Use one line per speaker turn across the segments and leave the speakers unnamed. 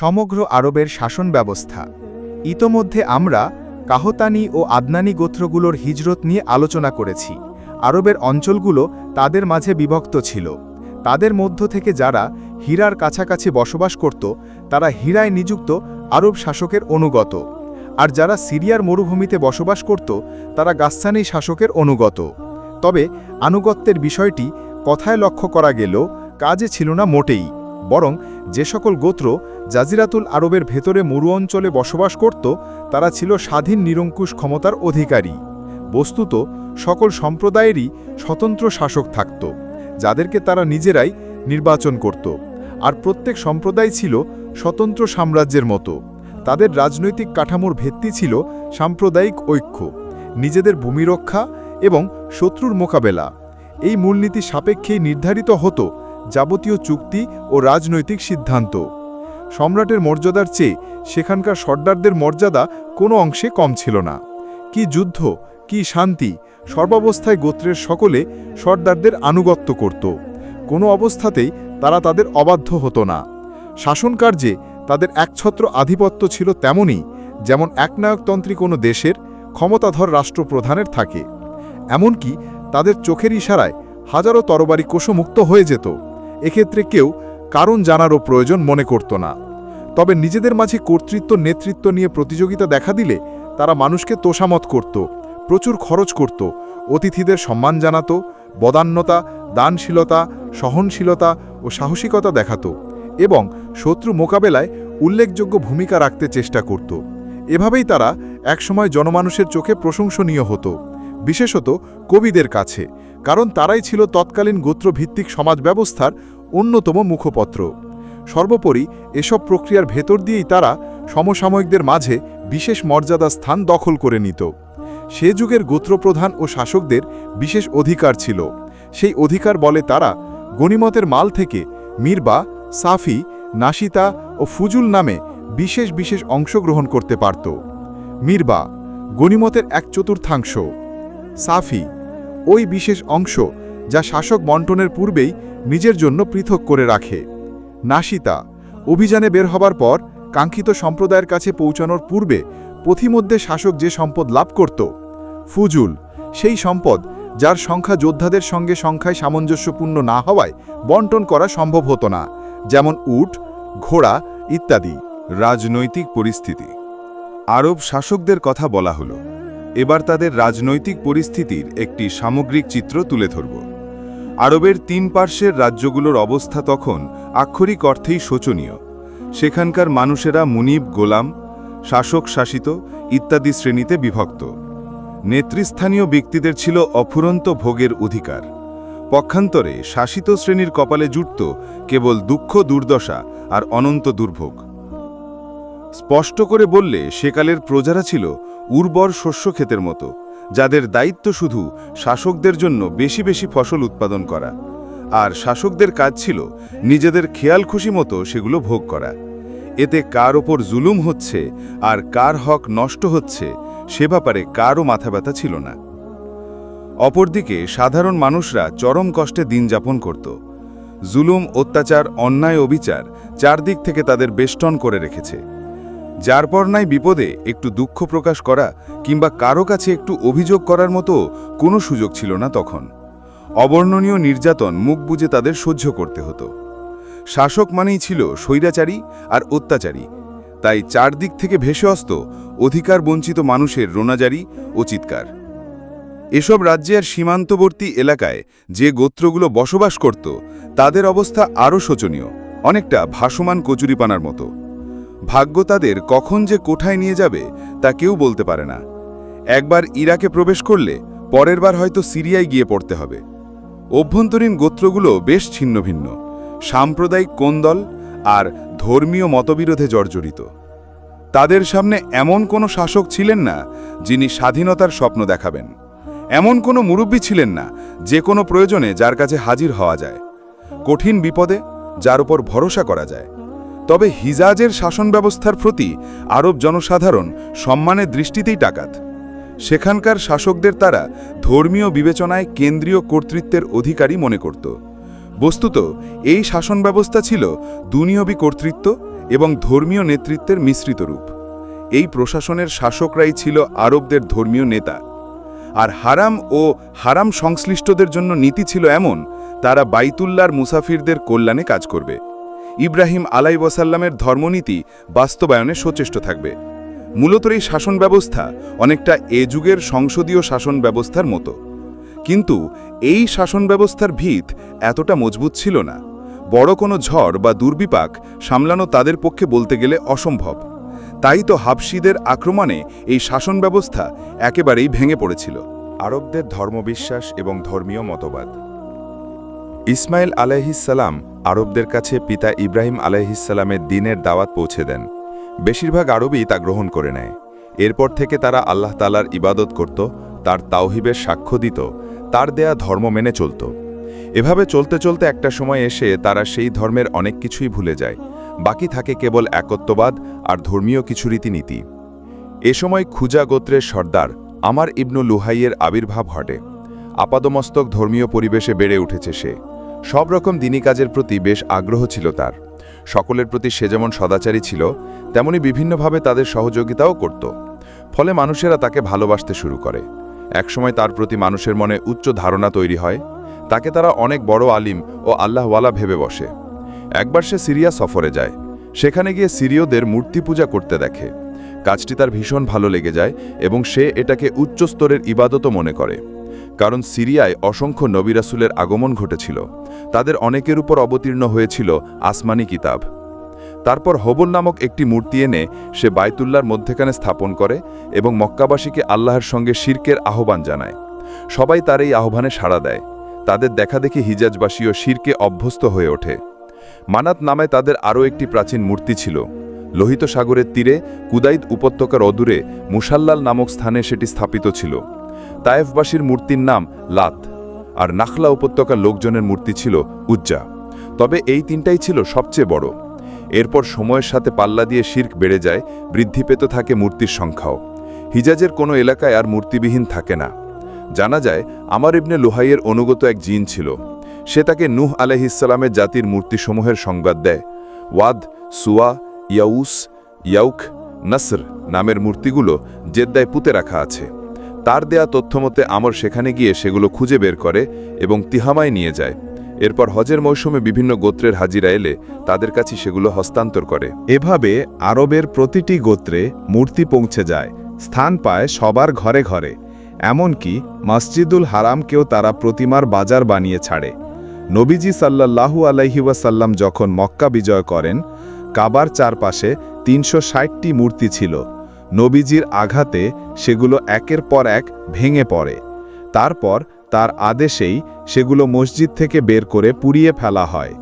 সমগ্র আরবের শাসন ব্যবস্থা। ইতোমধ্যে আমরা কাহতানি ও আদনানি গোত্রগুলোর হিজরত নিয়ে আলোচনা করেছি। আরবের অঞ্চলগুলো তাদের মাঝে বিভক্ত ছিল। তাদের মধ্য থেকে যারা হীরার কাছাকাছি বসবাস করত, তারা হীরায় নিযুক্ত আরব শাসকের অনুগত। আর যারা সিরিয়ার মরুভূমিতে বসবাস করত, তারা গাস্সানি শাসকের অনুগত। তবে আনুগত্যের বিষয়টি কথায় লক্ষ্য করা গেল কাজে ছিল না মোটেই। বরং যে সকল গোত্র জাজিরাতুল আরবের ভেতরে মরু অঞ্চলে বসবাস করত, তারা ছিল স্বাধীন নিরঙ্কুশ ক্ষমতার অধিকারী। বস্তুত সকল সম্প্রদায়েরই স্বতন্ত্র শাসক থাকত, যাদেরকে তারা নিজেরাই নির্বাচন করত। আর প্রত্যেক সম্প্রদায় ছিল স্বতন্ত্র সাম্রাজ্যের মতো। তাদের রাজনৈতিক কাঠামোর ভিত্তি ছিল সাম্প্রদায়িক ঐক্য, নিজেদের ভূমি রক্ষা এবং শত্রুর মোকাবেলা। এই মূলনীতি সাপেক্ষেই নির্ধারিত হতো যাবতীয় চুক্তি ও রাজনৈতিক সিদ্ধান্ত। সম্রাটের মর্যাদার চেয়ে সেখানকার সর্দারদের মর্যাদা কোনো অংশে কম ছিল না। কি যুদ্ধ, কি শান্তি, সর্বাবস্থায় গোত্রের সকলে সর্দারদের আনুগত্য করত। কোনো অবস্থাতেই তারা তাদের অবাধ্য হতো না। শাসনকার্যে তাদের একছত্র আধিপত্য ছিল তেমনই, যেমন একনায়কতন্ত্রী কোনো দেশের ক্ষমতাধর রাষ্ট্রপ্রধানের থাকে। এমনকি তাদের চোখের ইশারায় হাজারো তরবারি কোষমুক্ত হয়ে যেত। এক্ষেত্রে কেউ কারণ জানারও প্রয়োজন মনে করত না। তবে নিজেদের মাঝে কর্তৃত্ব, নেতৃত্ব নিয়ে প্রতিযোগিতা দেখা দিলে তারা মানুষকে তোষামত করত, প্রচুর খরচ করত, অতিথিদের সম্মান জানাত, বদান্যতা, দানশীলতা, সহনশীলতা ও সাহসিকতা দেখাত এবং শত্রু মোকাবেলায় উল্লেখযোগ্য ভূমিকা রাখতে চেষ্টা করত। এভাবেই তারা একসময় জনমানুষের চোখে প্রশংসনীয় হতো, বিশেষত কবিদের কাছে কারণ তারাই ছিল তৎকালীন গোত্রভিত্তিক সমাজ ব্যবস্থার অন্যতম মুখপত্র। সর্বোপরি এসব প্রক্রিয়ার ভেতর দিয়েই তারা সমসাময়িকদের মাঝে বিশেষ মর্যাদা স্থান দখল করে নিত। সে যুগের গোত্রপ্রধান ও শাসকদের বিশেষ অধিকার ছিল। সেই অধিকার বলে তারা গণিমতের মাল থেকে মিরবা, সাফি, নাসিতা ও ফুজুল নামে বিশেষ বিশেষ অংশগ্রহণ করতে পারত। মিরবা, গণিমতের এক চতুর্থাংশ। সাফি ওই বিশেষ অংশ যা শাসক বন্টনের পূর্বেই নিজের জন্য পৃথক করে রাখে। নাসিতা, অভিযানে বের হবার পর কাঙ্ক্ষিত সম্প্রদায়ের কাছে পৌঁছানোর পূর্বে পথিমধ্যে শাসক যে সম্পদ লাভ করত, ফুজুল, সেই সম্পদ যার সংখ্যা যোদ্ধাদের সঙ্গে সংখ্যায় সামঞ্জস্যপূর্ণ না হওয়ায় বন্টন করা সম্ভব হতো না, যেমন উট, ঘোড়া ইত্যাদি।
রাজনৈতিক পরিস্থিতি। আরব শাসকদের কথা বলা হলো। এবার তাদের রাজনৈতিক পরিস্থিতির একটি সামগ্রিক চিত্র তুলে ধরব। আরবের তিন পার্শ্বের রাজ্যগুলোর অবস্থা তখন আক্ষরিক অর্থেই শোচনীয়। সেখানকার মানুষেরা মুনিব, গোলাম, শাসক শাসিত ইত্যাদি শ্রেণীতে বিভক্ত। নেতৃস্থানীয় ব্যক্তিদের ছিল অফুরন্ত ভোগের অধিকার। পক্ষান্তরে শাসিত শ্রেণির কপালে জুটত কেবল দুঃখ, দুর্দশা আর অনন্ত দুর্ভোগ। স্পষ্ট করে বললে, সেকালের প্রজারা ছিল উর্বর শস্যক্ষেতের মতো, যাদের দায়িত্ব শুধু শাসকদের জন্য বেশি বেশি ফসল উৎপাদন করা। আর শাসকদের কাজ ছিল নিজেদের খেয়াল খুশি মতো সেগুলো ভোগ করা। এতে কার ওপর জুলুম হচ্ছে আর কার হক নষ্ট হচ্ছে, সে ব্যাপারে কারও মাথা ব্যথা ছিল না। অপরদিকে সাধারণ মানুষরা চরম কষ্টে দিন যাপন করত। জুলুম, অত্যাচার, অন্যায়, অবিচার চারদিক থেকে তাদের বেষ্টন করে রেখেছে। যার পর নাই বিপদে একটু দুঃখ প্রকাশ করা কিংবা কারও কাছে একটু অভিযোগ করার মতো কোনো সুযোগ ছিল না তখন। অবর্ণনীয় নির্যাতন মুখ বুজে তাদের সহ্য করতে হতো। শাসক মানেই ছিল স্বৈরাচারী আর অত্যাচারী। তাই চারদিক থেকে ভেসে আসত অধিকার বঞ্চিত মানুষের রোনাজারি ও চিৎকার। এসব রাজ্যের সীমান্তবর্তী এলাকায় যে গোত্রগুলো বসবাস করত, তাদের অবস্থা আরও শোচনীয়, অনেকটা ভাসমান কচুরিপানার মতো। ভাগ্য তাদের কখন যে কোঠায় নিয়ে যাবে তা কেউ বলতে পারে না। একবার ইরাকে প্রবেশ করলে পরের বার হয়তো সিরিয়ায় গিয়ে পড়তে হবে। অভ্যন্তরীণ গোত্রগুলো বেশ ছিন্নভিন্ন। সাম্প্রদায়িক কোন্দল আর ধর্মীয় মতবিরোধে জর্জরিত। তাদের সামনে এমন কোনো শাসক ছিলেন না যিনি স্বাধীনতার স্বপ্ন দেখাবেন। এমন কোনো মুরব্বী ছিলেন না যে কোনো প্রয়োজনে যার কাছে হাজির হওয়া যায়। কঠিন বিপদে যার উপর ভরসা করা যায়। তবে হিজাজের শাসন ব্যবস্থার প্রতি আরব জনসাধারণ সম্মানের দৃষ্টিতেই টাকাত সেখানকার শাসকদের তারা ধর্মীয় বিবেচনায় কেন্দ্রীয় কর্তৃত্বের অধিকারী মনে করত। বস্তুত, এই শাসন ব্যবস্থা ছিল দুনিয়বী কর্তৃত্ব এবং ধর্মীয় নেতৃত্বের মিশ্রিত রূপ। এই প্রশাসনের শাসকরাই ছিল আরবদের ধর্মীয় নেতা। আর হারাম ও হারাম সংশ্লিষ্টদের জন্য নীতি ছিল এমন, তারা বাইতুল্লার মুসাফিরদের কল্যাণে কাজ করবে। ইব্রাহিম আলাই ওয়াসাল্লামের ধর্মনীতি বাস্তবায়নে সচেষ্ট থাকবে। মূলত এই শাসন ব্যবস্থা অনেকটা এ যুগের সংসদীয় শাসন ব্যবস্থার মতো। কিন্তু এই শাসন ব্যবস্থার ভিত এতটা মজবুত ছিল না। বড় কোনো ঝড় বা দুর্বিপাক সামলানো তাদের পক্ষে বলতে গেলে অসম্ভব। তাই তো হাবশিদের আক্রমণে এই শাসন ব্যবস্থা একেবারেই ভেঙে পড়েছিল। আরবদের ধর্মবিশ্বাস এবং ধর্মীয় মতবাদ। ইসমাইল আলাইহিসাল্লাম আরবদের কাছে পিতা ইব্রাহিম আলাইহিসাল্লামের দিনের দাওয়াত পৌঁছে দেন। বেশিরভাগ আরবই তা গ্রহণ করে নেয়। এরপর থেকে তারা আল্লাহ তালার ইবাদত করত, তার তাওহিবের সাক্ষ্য দিত, তার দেয়া ধর্ম মেনে চলত। এভাবে চলতে চলতে একটা সময় এসে তারা সেই ধর্মের অনেক কিছুই ভুলে যায়। বাকি থাকে কেবল একত্ববাদ আর ধর্মীয় কিছু রীতিনীতি। এ সময় খুজা গোত্রের সর্দার আমার ইবনু লুহাইয়ের আবির্ভাব ঘটে। আপাদমস্তক ধর্মীয় পরিবেশে বেড়ে উঠেছে সে। সব রকম দিনী কাজের প্রতি বেশ আগ্রহ ছিল তার। সকলের প্রতি সে যেমন সদাচারী ছিল, তেমনি বিভিন্নভাবে তাদের সহযোগিতাও করত। ফলে মানুষেরা তাকে ভালোবাসতে শুরু করে। একসময় তার প্রতি মানুষের মনে উচ্চ ধারণা তৈরি হয়। তাকে তারা অনেক বড় আলিম ও আল্লাহওয়ালা ভেবে বসে। একবার সে সিরিয়া সফরে যায়। সেখানে গিয়ে সিরীয়দের মূর্তি পূজা করতে দেখে। কাজটি তার ভীষণ ভালো লেগে যায় এবং সে এটাকে উচ্চ স্তরের ইবাদতও মনে করে। কারণ সিরিয়ায় অসংখ্য নবিরাসুলের আগমন ঘটেছিল। তাদের অনেকের উপর অবতীর্ণ হয়েছিল আসমানি কিতাব। তারপর হবল নামক একটি মূর্তি এনে সে বায়তুল্লার মধ্যেখানে স্থাপন করে এবং মক্কাবাসীকে আল্লাহর সঙ্গে শির্কের আহ্বান জানায়। সবাই তার এই আহ্বানে সাড়া দেয়। তাদের দেখা দেখি হিজাজবাসীও শিরকে অভ্যস্ত হয়ে ওঠে। মানাত নামে তাদের আরও একটি প্রাচীন মূর্তি ছিল। লোহিত সাগরের তীরে কুদাইদ উপত্যকার অদূরে মুসাল্লাল নামক স্থানে সেটি স্থাপিত ছিল। তায়েফবাসীর মূর্তির নাম লাত, আর নাখলা উপত্যকার লোকজনের মূর্তি ছিল উজ্জা। তবে এই তিনটাই ছিল সবচেয়ে বড়। এরপর সময়ের সাথে পাল্লা দিয়ে শির্ক বেড়ে যায়, বৃদ্ধি পেতে থাকে মূর্তির সংখ্যাও। হিজাজের কোনো এলাকায় আর মূর্তিবিহীন থাকে না। জানা যায়, আমার ইবনে লোহাইয়ের অনুগত এক জিন ছিল। সে তাকে নুহ আলহিসাল্লামের জাতির মূর্তিসমূহের সংবাদ দেয়। ওয়াদ, সুয়া, ইয়াউস, ইয়াউক, নসর নামের মূর্তিগুলো জেদ্দায় পুঁতে রাখা আছে। তার দেয়া তথ্যমতে আমর সেখানে গিয়ে সেগুলো খুঁজে বের করে এবং তিহামায় নিয়ে যায়। এরপর হজের মৌসুমে বিভিন্ন গোত্রের হাজিরা এলে তাদের কাছে সেগুলো হস্তান্তর করে।
এভাবে আরবের প্রতিটি গোত্রে মূর্তি পৌঁছে যায়, স্থান পায় সবার ঘরে ঘরে। এমনকি মসজিদুল হারামকেও তারা প্রতিমার বাজার বানিয়ে ছাড়ে। নবীজি সাল্লাল্লাহু আলাইহি ওয়াসাল্লাম যখন মক্কা বিজয় করেন, কাবার চারপাশে তিনশো ষাটটি মূর্তি ছিল। নবীজির আঘাতে সেগুলো একের পর এক ভেঙে পড়ে। তারপর তার আদেশেই সেগুলো মসজিদ থেকে বের করে পুড়িয়ে ফেলা হয়।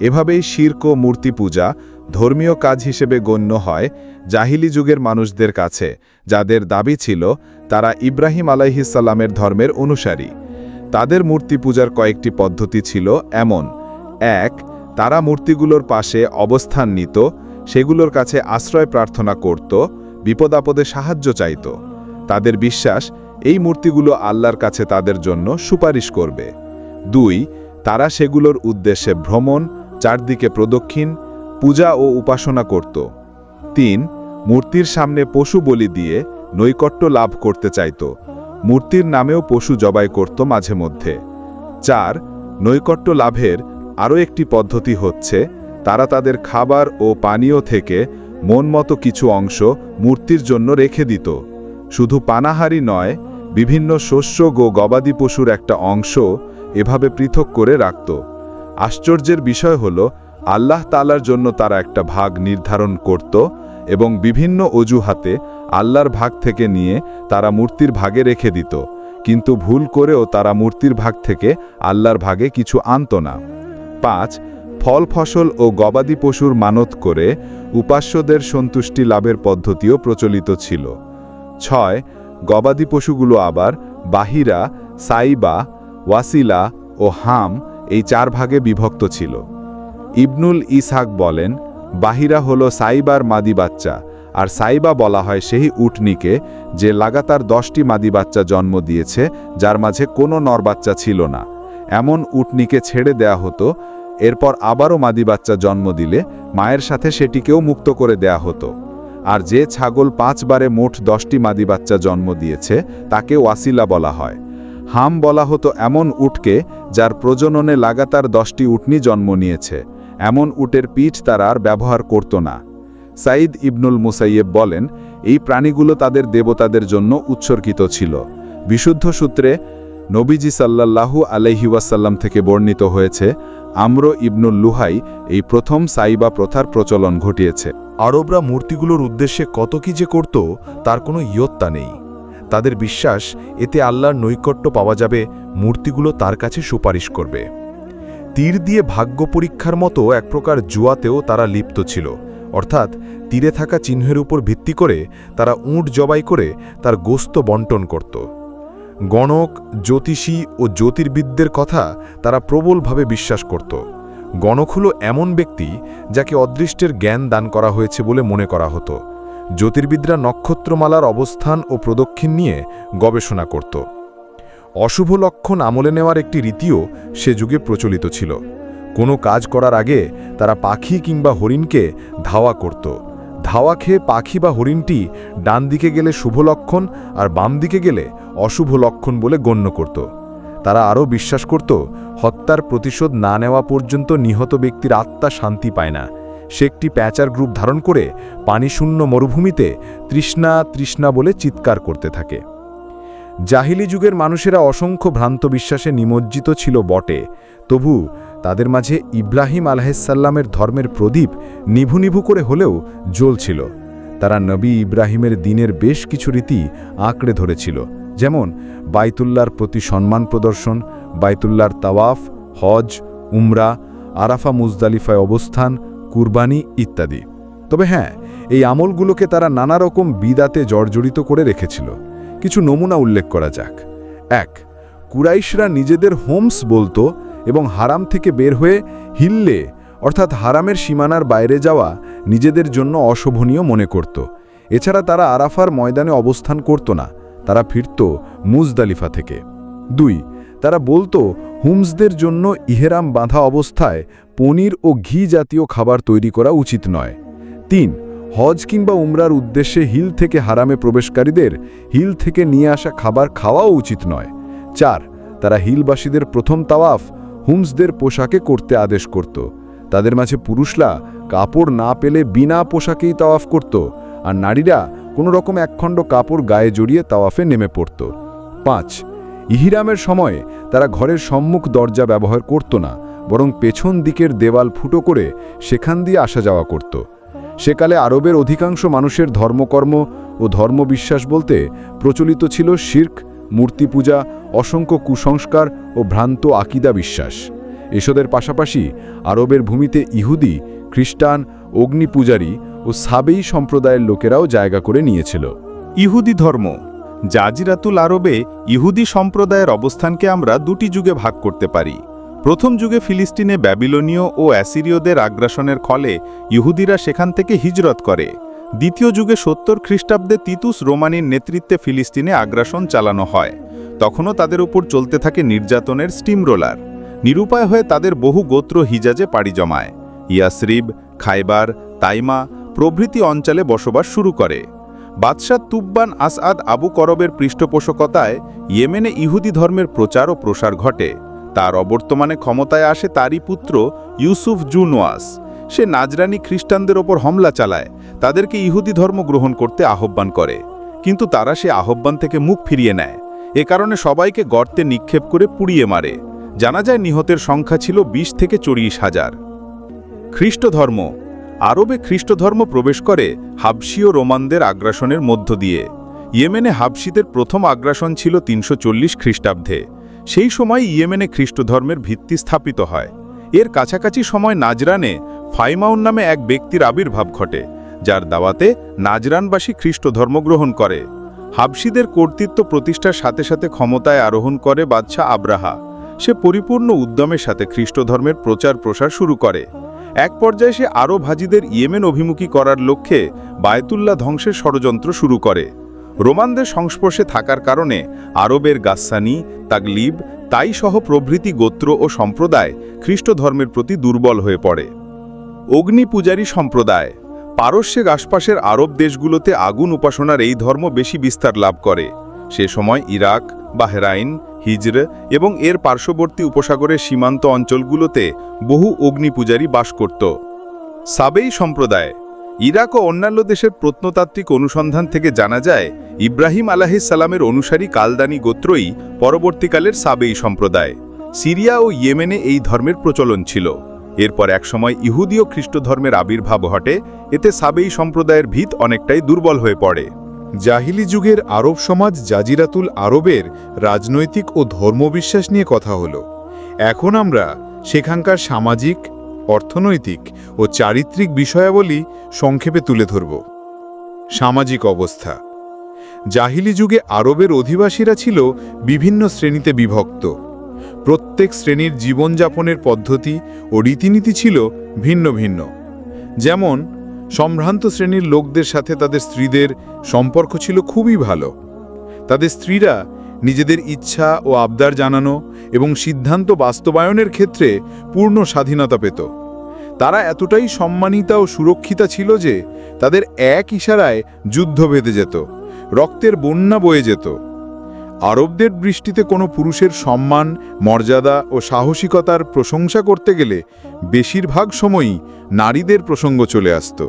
এভাবেই শির্ক মূর্তি পূজা ধর্মীয় কাজ হিসেবে গণ্য হয় জাহিলি যুগের মানুষদের কাছে, যাদের দাবি ছিল তারা ইব্রাহিম আলাইহিসাল্লামের ধর্মের অনুসারী। তাদের মূর্তি পূজার কয়েকটি পদ্ধতি ছিল এমন। এক, তারা মূর্তিগুলোর পাশে অবস্থান নিত সেগুলোর কাছে আশ্রয় প্রার্থনা করত বিপদাপদে সাহায্য চাইত। তাদের বিশ্বাস, এই মূর্তিগুলো আল্লাহর কাছে তাদের জন্য সুপারিশ করবে। দুই, তারা সেগুলোর উদ্দেশ্যে ভ্রমণ, চারদিকে প্রদক্ষিণ, পূজা ও উপাসনা করত। তিন, মূর্তির সামনে পশু বলি দিয়ে নৈকট্য লাভ করতে চাইত। মূর্তির নামেও পশু জবাই করত মাঝে মধ্যে। চার, নৈকট্য লাভের আরও একটি পদ্ধতি হচ্ছে, তারা তাদের খাবার ও পানীয় থেকে মন মতো কিছু অংশ মূর্তির জন্য রেখে দিত। শুধু পানাহারি নয়, বিভিন্ন শস্য গো গবাদি পশুর একটা অংশ এভাবে পৃথক করে রাখত। আশ্চর্যের বিষয় হল, আল্লাহ তালার জন্য তারা একটা ভাগ নির্ধারণ করত এবং বিভিন্ন অজুহাতে আল্লাহর ভাগ থেকে নিয়ে তারা মূর্তির ভাগে রেখে দিত। কিন্তু ভুল করেও তারা মূর্তির ভাগ থেকে আল্লাহর ভাগে কিছু আনত না। পাঁচ ফল ফসল ও গবাদি পশুর মানত করে উপাস্যদের সন্তুষ্টি লাভের পদ্ধতিও প্রচলিত ছিল। ছয়, গবাদি পশুগুলো আবার বাহিরা, সাইবা, ওয়াসিলা ও হাম এই চার ভাগে বিভক্ত ছিল। ইবনুল ইসহাক বলেন, বাহিরা হলো সাইবার মাদি বাচ্চা, আর সাইবা বলা হয় সেই উটনিকে যে লাগাতার দশটি মাদি বাচ্চা জন্ম দিয়েছে, যার মাঝে কোনো নর বাচ্চা ছিল না। এমন উটনিকে ছেড়ে দেয়া হতো এরপর আবারও মাদি বাচ্চা জন্ম দিলে মায়ের সাথে সেটিকেও মুক্ত করে দেয়া হতো। আর যে ছাগল পাঁচবারে মোট দশটি মাদি বাচ্চা জন্ম দিয়েছে, তাকে ওয়াসিলা বলা হয়। হাম বলা হতো এমন উটকে যার প্রজননে লাগাতার দশটি উটনি জন্ম নিয়েছে। এমন উটের পিঠ তারা আর ব্যবহার করত না। সাইদ ইবনুল মুসাইয়েব বলেন, এই প্রাণীগুলো তাদের দেবতাদের জন্য উৎসর্গিত ছিল। বিশুদ্ধ সূত্রে নবীজি সাল্লাল্লাহু আলাইহি ওয়াসাল্লাম থেকে বর্ণিত হয়েছে আম্র ইবনুল লুহাই এই প্রথম সাইবা প্রথার প্রচলন ঘটিয়েছে।
আরবরা মূর্তিগুলোর উদ্দেশ্যে কত কি যে করত, তার কোনো ইয়ত্তা নেই। তাদের বিশ্বাস, এতে আল্লাহর নৈকট্য পাওয়া যাবে, মূর্তিগুলো তার কাছে সুপারিশ করবে। তীর দিয়ে ভাগ্য পরীক্ষার মতো এক প্রকার জুয়াতেও তারা লিপ্ত ছিল। অর্থাৎ, তীরে থাকা চিহ্নের উপর ভিত্তি করে তারা উঁট জবাই করে তার গোস্ত বন্টন করত। গণক, জ্যোতিষী ও জ্যোতির্বিদদের কথা তারা প্রবলভাবে বিশ্বাস করত। গণক হল এমন ব্যক্তি যাকে অদৃষ্টের জ্ঞান দান করা হয়েছে বলে মনে করা হতো। জ্যোতির্বিদরা নক্ষত্রমালার অবস্থান ও প্রদক্ষিণ নিয়ে গবেষণা করত। অশুভ লক্ষণ আমলে নেওয়ার একটি রীতিও সে যুগে প্রচলিত ছিল। কোনো কাজ করার আগে তারা পাখি কিংবা হরিণকে ধাওয়া করত। ধাওয়া খেয়ে পাখি বা হরিণটি ডান দিকে গেলে শুভ লক্ষণ আর বাম দিকে গেলে অশুভ লক্ষণ বলে গণ্য করত। তারা আরও বিশ্বাস করত, হত্যার প্রতিশোধ না নেওয়া পর্যন্ত নিহত ব্যক্তির আত্মা শান্তি পায় না। সে একটি প্যাচার গ্রুপ ধারণ করে পানিশূন্য মরুভূমিতে তৃষ্ণা তৃষ্ণা বলে চিৎকার করতে থাকে। জাহিলি যুগের মানুষেরা অসংখ্য ভ্রান্ত বিশ্বাসে নিমজ্জিত ছিল বটে। তবু তাদের মাঝে ইব্রাহিম আলাহিসাল্লামের ধর্মের প্রদীপ নিভু নিভু করে হলেও জ্বলছিল। তারা নবী ইব্রাহিমের দিনের বেশ কিছু রীতি আঁকড়ে ধরেছিল, যেমন বাইতুল্লার প্রতি সম্মান প্রদর্শন বাইতুল্লার তাওয়াফ, হজ, উমরা, আরাফা মুজদালিফায় অবস্থান, কুরবানি ইত্যাদি। তবে হ্যাঁ এই আমলগুলোকে তারা নানা রকম বিদাতে জর্জরিত করে রেখেছিল। কিছু নমুনা উল্লেখ করা যাক। এক, কুরাইশরা নিজেদের হোমস বলতো এবং হারাম থেকে বের হয়ে হিল্লে, অর্থাৎ হারামের সীমানার বাইরে যাওয়া, নিজেদের জন্য অশোভনীয় মনে করত। এছাড়া তারা আরাফার ময়দানে অবস্থান করত না, তারা ফিরত মুজদালিফা থেকে। দুই, তারা বলতো হুমসদের জন্য ইহেরাম বাঁধা অবস্থায় পনির ও ঘি জাতীয় খাবার তৈরি করা উচিত নয়। তিন হজ কিংবা উমরার উদ্দেশ্যে হিল থেকে হারামে প্রবেশকারীদের হিল থেকে নিয়ে আসা খাবার খাওয়াও উচিত নয়। চার, তারা হিলবাসীদের প্রথম তাওয়াফ হুমসদের পোশাকে করতে আদেশ করত। তাদের মাঝে পুরুষরা কাপড় না পেলে বিনা পোশাকেই তাওয়াফ করত আর নারীরা কোনো রকম একখণ্ড কাপড় গায়ে জড়িয়ে তাওয়াফে নেমে পড়ত। পাঁচ, ইহিরামের সময় তারা ঘরের সম্মুখ দরজা ব্যবহার করত না, বরং পেছন দিকের দেওয়াল ফুটো করে সেখান দিয়ে আসা যাওয়া করত। সেকালে আরবের অধিকাংশ মানুষের ধর্মকর্ম ও ধর্মবিশ্বাস বলতে প্রচলিত ছিল শির্ক মূর্তি পূজা অসংখ্য কুসংস্কার ও ভ্রান্ত আকিদা বিশ্বাস এসবের পাশাপাশি আরবের ভূমিতে ইহুদি, খ্রিস্টান, অগ্নিপূজারী ও সাবেই সম্প্রদায়ের লোকেরাও জায়গা করে নিয়েছিল।
ইহুদি ধর্ম। জাজিরাতুল আরবে ইহুদি সম্প্রদায়ের অবস্থানকে আমরা দুটি যুগে ভাগ করতে পারি। প্রথম যুগে ফিলিস্তিনে ব্যাবিলনীয় ও অ্যাসিরীয়দের আগ্রাসনের ফলে ইহুদিরা সেখান থেকে হিজরত করে। দ্বিতীয় যুগে সত্তর খ্রিস্টাব্দে তিতুস রোমানির নেতৃত্বে ফিলিস্তিনে আগ্রাসন চালানো হয়। তখনও তাদের উপর চলতে থাকে নির্যাতনের স্টিম রোলার। নিরুপায় হয়ে তাদের বহু গোত্র হিজাজে পাড়ি জমায়। ইয়াসরিব, খাইবার, তাইমা প্রভৃতি অঞ্চলে বসবাস শুরু করে। বাদশাহ তুব্বান আসআদ আবু করবের পৃষ্ঠপোষকতায় ইয়েমেনে ইহুদি ধর্মের প্রচার ও প্রসার ঘটে। তার অবর্তমানে ক্ষমতায় আসে তারই পুত্র ইউসুফ জুনওয়াস। সে নাজরানি খ্রিস্টানদের ওপর হামলা চালায়, তাদেরকে ইহুদি ধর্ম গ্রহণ করতে আহ্বান করে। কিন্তু তারা সে আহ্বান থেকে মুখ ফিরিয়ে নেয়। এ কারণে সবাইকে গর্তে নিক্ষেপ করে পুড়িয়ে মারে। জানা যায় নিহতের সংখ্যা ছিল ২০ থেকে চল্লিশ হাজার। খ্রিস্ট ধর্ম আরবে খ্রিস্ট ধর্ম প্রবেশ করে হাবসীয় রোমানদের আগ্রাসনের মধ্য দিয়ে। ইয়েমেনে হাবসিদের প্রথম আগ্রাসন ছিল তিনশো চল্লিশ খ্রিস্টাব্দে। সেই সময় ইয়েমেনে খ্রিস্ট ধর্মের ভিত্তি স্থাপিত হয়। এর কাছাকাছি সময় নাজরানে ফাইমাউন নামে এক ব্যক্তির আবির্ভাব ঘটে, যার দাওয়াতে নাজরানবাসী খ্রিস্ট ধর্ম গ্রহণ করে। হাবসিদের কর্তৃত্ব প্রতিষ্ঠার সাথে সাথে ক্ষমতায় আরোহণ করে বাদশাহ আব্রাহা। সে পরিপূর্ণ উদ্যমের সাথে খ্রিস্ট ধর্মের প্রচার প্রসার শুরু করে। এক পর্যায়ে সে আরও ভাজিদের ইয়েমেন অভিমুখী করার লক্ষ্যে বায়তুল্লাহ ধ্বংসের ষড়যন্ত্র শুরু করে। রোমানদের সংস্পর্শে থাকার কারণে আরবের গাসানি, তাগলিব তাই সহ প্রভৃতি গোত্র ও সম্প্রদায় খ্রিস্ট ধর্মের প্রতি দুর্বল হয়ে পড়ে। অগ্নি পূজারী সম্প্রদায়, পারস্যের আশপাশের আরব দেশগুলোতে আগুন উপাসনার এই ধর্ম বেশি বিস্তার লাভ করে। সে সময় ইরাক, বাহরাইন, হিজর এবং এর পার্শ্ববর্তী উপসাগরের সীমান্ত অঞ্চলগুলোতে বহু অগ্নি পূজারী বাস করত। সাবেই সম্প্রদায় ইরাক ও অন্যান্য দেশের প্রত্নতাত্ত্বিক অনুসন্ধান থেকে জানা যায়, ইব্রাহিম সালামের অনুসারী কালদানি গোত্রই পরবর্তীকালের সাবেই সম্প্রদায়। সিরিয়া ও ইয়েমেনে এই ধর্মের প্রচলন ছিল। এরপর একসময় ইহুদি ও খ্রিস্ট ধর্মের আবির্ভাব ঘটে, এতে সাবেই সম্প্রদায়ের ভিত অনেকটাই দুর্বল হয়ে পড়ে।
জাহিলি যুগের আরব সমাজ জাজিরাতুল আরবের রাজনৈতিক ও ধর্মবিশ্বাস নিয়ে কথা হলো। এখন আমরা সেখানকার সামাজিক অর্থনৈতিক ও চারিত্রিক বিষয়াবলী সংক্ষেপে তুলে ধরব। সামাজিক অবস্থা। জাহিলি যুগে আরবের অধিবাসীরা ছিল বিভিন্ন শ্রেণীতে বিভক্ত। প্রত্যেক শ্রেণির জীবনযাপনের পদ্ধতি ও রীতিনীতি ছিল ভিন্ন ভিন্ন। যেমন, সম্ভ্রান্ত শ্রেণির লোকদের সাথে তাদের স্ত্রীদের সম্পর্ক ছিল খুবই ভালো। তাদের স্ত্রীরা নিজেদের ইচ্ছা ও আবদার জানানো এবং সিদ্ধান্ত বাস্তবায়নের ক্ষেত্রে পূর্ণ স্বাধীনতা পেত। তারা এতটাই সম্মানিতা ও সুরক্ষিতা ছিল যে তাদের এক ইশারায় যুদ্ধ বেঁধে যেত, রক্তের বন্যা বয়ে যেত। আরবদের দৃষ্টিতে কোনো পুরুষের সম্মান, মর্যাদা ও সাহসিকতার প্রশংসা করতে গেলে বেশিরভাগ সময়ই নারীদের প্রসঙ্গ চলে আসত।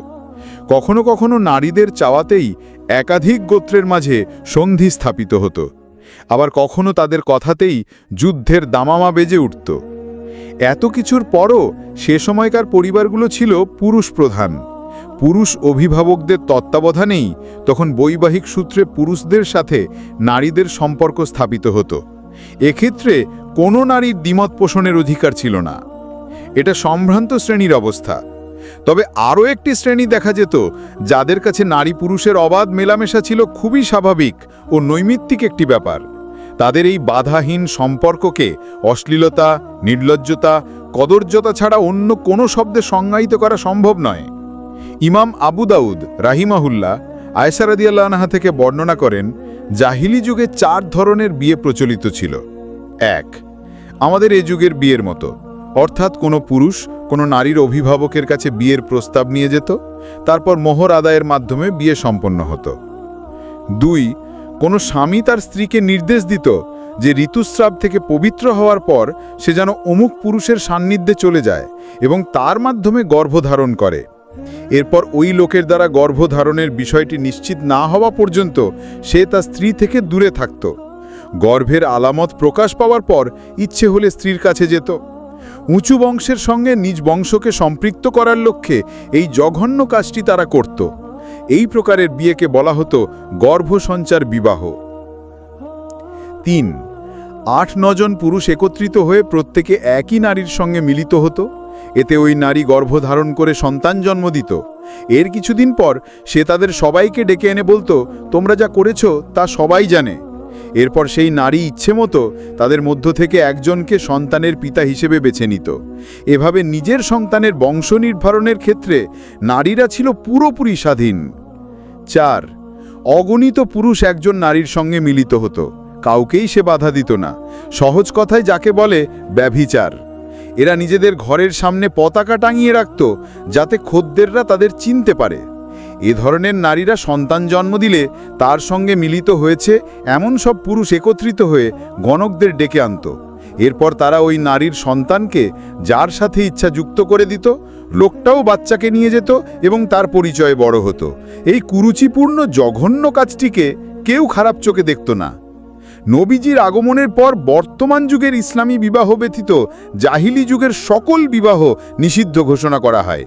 কখনো কখনো নারীদের চাওয়াতেই একাধিক গোত্রের মাঝে সন্ধি স্থাপিত হতো। আবার কখনো তাদের কথাতেই যুদ্ধের দামামা বেজে উঠত। এত কিছুর পরও সে সময়কার পরিবারগুলো ছিল পুরুষ প্রধান। পুরুষ অভিভাবকদের তত্ত্বাবধানেই তখন বৈবাহিক সূত্রে পুরুষদের সাথে নারীদের সম্পর্ক স্থাপিত হতো। এক্ষেত্রে কোনো নারীর দ্বিমত পোষণের অধিকার ছিল না। এটা সম্ভ্রান্ত শ্রেণির অবস্থা। তবে আরও একটি শ্রেণি দেখা যেত, যাদের কাছে নারী পুরুষের অবাধ মেলামেশা ছিল খুবই স্বাভাবিক ও নৈমিত্তিক একটি ব্যাপার। তাদের এই বাধাহীন সম্পর্ককে অশ্লীলতা, নির্লজ্জতা, কদর্যতা ছাড়া অন্য কোনো শব্দে সংজ্ঞায়িত করা সম্ভব নয়। ইমাম আবু দাউদ রাহিমাহুল্লাহ আয়সারাদিয়াল্লাহা থেকে বর্ণনা করেন, জাহিলি যুগে চার ধরনের বিয়ে প্রচলিত ছিল। এক, আমাদের এ যুগের বিয়ের মতো। অর্থাৎ কোনো পুরুষ কোনো নারীর অভিভাবকের কাছে বিয়ের প্রস্তাব নিয়ে যেত, তারপর মোহর আদায়ের মাধ্যমে বিয়ে সম্পন্ন হতো। দুই, কোনো স্বামী তার স্ত্রীকে নির্দেশ দিত যে ঋতুস্রাব থেকে পবিত্র হওয়ার পর সে যেন অমুক পুরুষের সান্নিধ্যে চলে যায় এবং তার মাধ্যমে গর্ভধারণ করে। এরপর ওই লোকের দ্বারা গর্ভধারণের বিষয়টি নিশ্চিত না হওয়া পর্যন্ত সে তার স্ত্রী থেকে দূরে থাকত। গর্ভের আলামত প্রকাশ পাওয়ার পর ইচ্ছে হলে স্ত্রীর কাছে যেত। উঁচু বংশের সঙ্গে নিজ বংশকে সম্পৃক্ত করার লক্ষ্যে এই জঘন্য কাজটি তারা করত। এই প্রকারের বিয়েকে বলা হতো গর্ভসঞ্চার বিবাহ। তিন, আট নজন পুরুষ একত্রিত হয়ে প্রত্যেকে একই নারীর সঙ্গে মিলিত হতো। এতে ওই নারী গর্ভধারণ করে সন্তান জন্ম দিত। এর কিছুদিন পর সে তাদের সবাইকে ডেকে এনে বলতো, তোমরা যা করেছ তা সবাই জানে। এরপর সেই নারী ইচ্ছে মতো তাদের মধ্য থেকে একজনকে সন্তানের পিতা হিসেবে বেছে নিত। এভাবে নিজের সন্তানের বংশ নির্ধারণের ক্ষেত্রে নারীরা ছিল পুরোপুরি স্বাধীন। চার, অগণিত পুরুষ একজন নারীর সঙ্গে মিলিত হতো। কাউকেই সে বাধা দিত না। সহজ কথায় যাকে বলে ব্যভিচার। এরা নিজেদের ঘরের সামনে পতাকা টাঙিয়ে রাখত, যাতে খদ্দেররা তাদের চিনতে পারে। এ ধরনের নারীরা সন্তান জন্ম দিলে তার সঙ্গে মিলিত হয়েছে এমন সব পুরুষ একত্রিত হয়ে গণকদের ডেকে আনত। এরপর তারা ওই নারীর সন্তানকে যার সাথে ইচ্ছা যুক্ত করে দিত, লোকটাও বাচ্চাকে নিয়ে যেত এবং তার পরিচয়ে বড় হতো। এই কুরুচিপূর্ণ জঘন্য কাজটিকে কেউ খারাপ চোখে দেখত না। নবীজির আগমনের পর বর্তমান যুগের ইসলামী বিবাহ ব্যতীত জাহিলি যুগের সকল বিবাহ নিষিদ্ধ ঘোষণা করা হয়।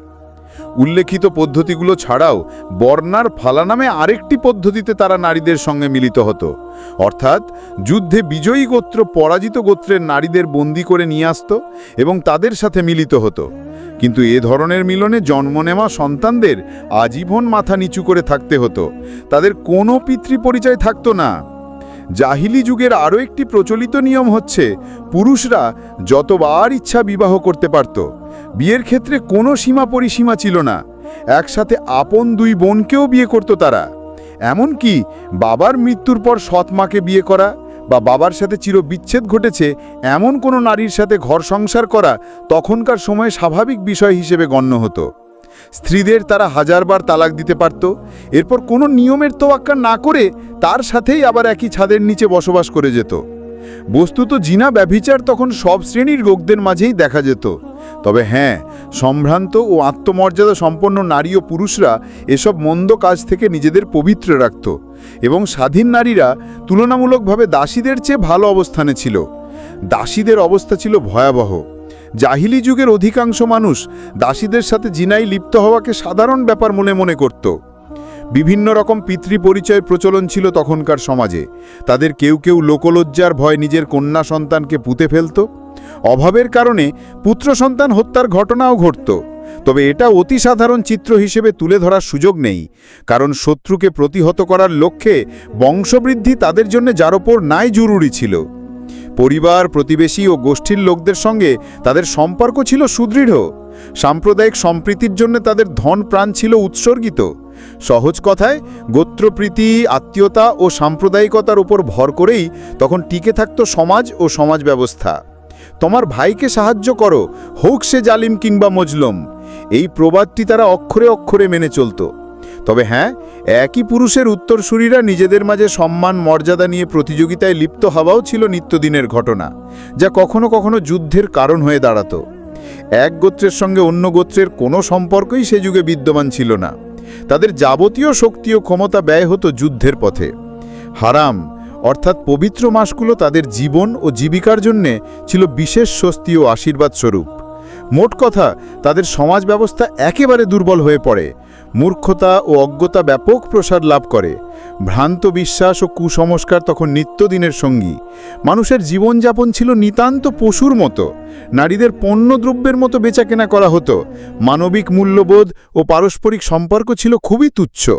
উল্লেখিত পদ্ধতিগুলো ছাড়াও বর্ণার ফালা নামে আরেকটি পদ্ধতিতে তারা নারীদের সঙ্গে মিলিত হতো। অর্থাৎ যুদ্ধে বিজয়ী গোত্র পরাজিত গোত্রের নারীদের বন্দি করে নিয়ে আসত এবং তাদের সাথে মিলিত হতো। কিন্তু এ ধরনের মিলনে জন্ম নেওয়া সন্তানদের আজীবন মাথা নিচু করে থাকতে হতো। তাদের কোনো পিতৃ পরিচয় থাকতো না। জাহিলি যুগের আরও একটি প্রচলিত নিয়ম হচ্ছে, পুরুষরা যতবার ইচ্ছা বিবাহ করতে পারত বিয়ের ক্ষেত্রে কোনো সীমা পরিসীমা ছিল না। একসাথে আপন দুই বোনকেও বিয়ে করত তারা। এমনকি বাবার মৃত্যুর পর সৎ মাকে বিয়ে করা
বা বাবার সাথে চির বিচ্ছেদ ঘটেছে এমন কোনো নারীর সাথে ঘর সংসার করা তখনকার সময়ে স্বাভাবিক বিষয় হিসেবে গণ্য হতো। স্ত্রীদের তারা হাজারবার তালাক দিতে পারত। এরপর কোনো নিয়মের তোয়াক্কা না করে তার সাথেই আবার একই ছাদের নিচে বসবাস করে যেত। বস্তুত জিনা ব্যভিচার তখন সব শ্রেণির লোকদের মাঝেই দেখা যেত। তবে হ্যাঁ সম্ভ্রান্ত ও আত্মমর্যাদা সম্পন্ন নারী ও পুরুষরা এসব মন্দ কাজ থেকে নিজেদের পবিত্র রাখত এবং স্বাধীন নারীরা তুলনামূলকভাবে দাসীদের চেয়ে ভালো অবস্থানে ছিল। দাসীদের অবস্থা ছিল ভয়াবহ। জাহিলি যুগের অধিকাংশ মানুষ দাসীদের সাথে জিনাই লিপ্ত হওয়াকে সাধারণ ব্যাপার মনে মনে করত। বিভিন্ন রকম পিতৃ পরিচয়ের প্রচলন ছিল তখনকার সমাজে। তাদের কেউ কেউ লোকলজ্জার ভয় নিজের কন্যা সন্তানকে পুঁতে ফেলত। অভাবের কারণে পুত্র সন্তান হত্যার ঘটনাও ঘটত। তবে এটা অতি সাধারণ চিত্র হিসেবে তুলে ধরার সুযোগ নেই। কারণ শত্রুকে প্রতিহত করার লক্ষ্যে বংশবৃদ্ধি তাদের জন্য যার ওপর নাই জরুরি ছিল। পরিবার, প্রতিবেশী ও গোষ্ঠীর লোকদের সঙ্গে তাদের সম্পর্ক ছিল সুদৃঢ়। সাম্প্রদায়িক সম্প্রীতির জন্য তাদের ধন প্রাণ ছিল উৎসর্গিত। সহজ কথায়, গোত্রপ্রীতি, আত্মীয়তা ও সাম্প্রদায়িকতার উপর ভর করেই তখন টিকে থাকত সমাজ ও সমাজ ব্যবস্থা তোমার ভাইকে সাহায্য করো, হোক সে জালিম কিংবা মজলম। এই প্রবাদটি তারা অক্ষরে অক্ষরে মেনে চলত। তবে হ্যাঁ একই পুরুষের উত্তরসূরিরা নিজেদের মাঝে সম্মান, মর্যাদা নিয়ে প্রতিযোগিতায় লিপ্ত হওয়াও ছিল নিত্যদিনের ঘটনা, যা কখনো কখনো যুদ্ধের কারণ হয়ে দাঁড়াতো। এক গোত্রের সঙ্গে অন্য গোত্রের কোনো সম্পর্কই সে যুগে বিদ্যমান ছিল না। তাদের যাবতীয় শক্তি ও ক্ষমতা ব্যয় হতো যুদ্ধের পথে। হারাম, অর্থাৎ পবিত্র মাসগুলো তাদের জীবন ও জীবিকার জন্যে ছিল বিশেষ স্বস্তি ও আশীর্বাদ স্বরূপ। মোট কথা, তাদের সমাজ ব্যবস্থা একেবারে দুর্বল হয়ে পড়ে। মূর্খতা ও অজ্ঞতা ব্যাপক প্রসার লাভ করে। ভ্রান্ত বিশ্বাস ও কুসংস্কার তখন নিত্যদিনের সঙ্গী। মানুষের জীবনযাপন ছিল নিতান্ত পশুর মতো। নারীদের পণ্যদ্রব্যের মতো বেচাকেনা করা হতো। মানবিক মূল্যবোধ ও পারস্পরিক সম্পর্ক ছিল খুবই তুচ্ছ।